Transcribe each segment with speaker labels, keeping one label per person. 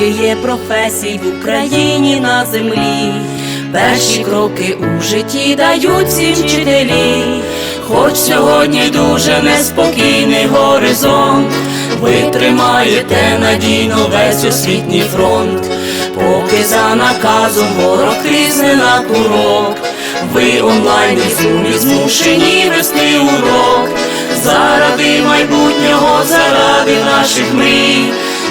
Speaker 1: скільки є професій в Україні на землі. Перші кроки у житті дають всі вчителі. Хоч сьогодні дуже неспокійний горизонт, ви тримаєте надійно весь освітній фронт, поки за наказом ворог крізне на курок, ви онлайн і зумі змушені вести урок, заради майбутнього, заради наших мрій,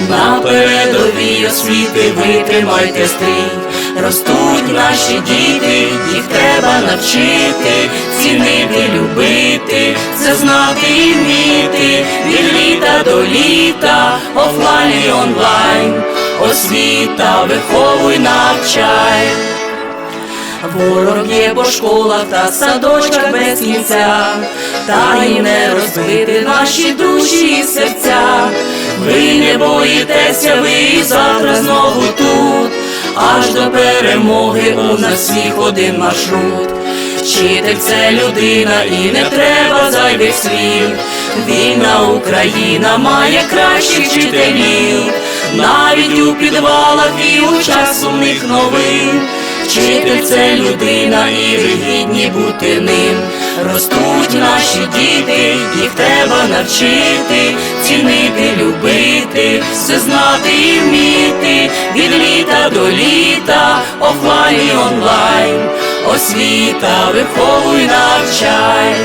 Speaker 1: на передовій освіти ви тримайте стрій. Ростуть наші діти, їх треба навчити, цінити, любити, це знати і вміти, від літа до літа, офлайн і онлайн, освіта, виховуй, навчай. Ворог є по школах та садочках без кінця, та й не розбити наші душі і серця. Ви не боїтеся, ви завтра знову тут, аж до перемоги у нас всіх один маршрут. Вчитель це людина і не треба зайвих слів. Вільна Україна має кращих вчителів, навіть у підвалах і у час сумних новин. Вчитель це людина і ви гідні бути ним. Ростуть наші діти, їх треба навчити, цінити, любити, все знати і вміти, від літа до літа, офлайн і онлайн, освіта, виховуй, навчай.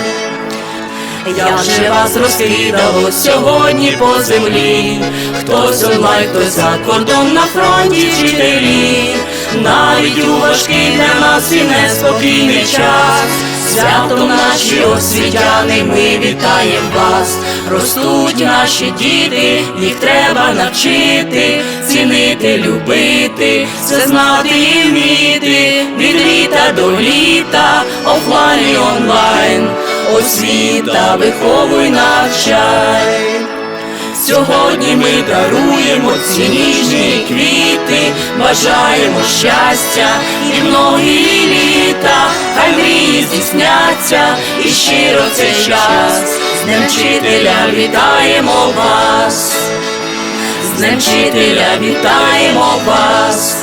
Speaker 1: Як же вас розкидало сьогодні по землі, хтось онлайн, хтось за кордон на фронті вчителі, навіть у важкий для нас і неспокійний час. Святом наші освітяни, ми вітаємо вас, ростуть наші діти, їх треба навчити, цінити, любити, все знати і вміти, від літа до літа, офлайн і онлайн, освіта, виховуй, навчай. Сьогодні ми даруємо ці ніжні квіти, бажаємо щастя і многі літа, хай мрії здійсняться і щиро цей час. З Днем вчителя вітаємо вас, з Днем вчителя вітаємо вас,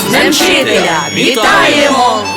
Speaker 1: з Днем вчителя вітаємо.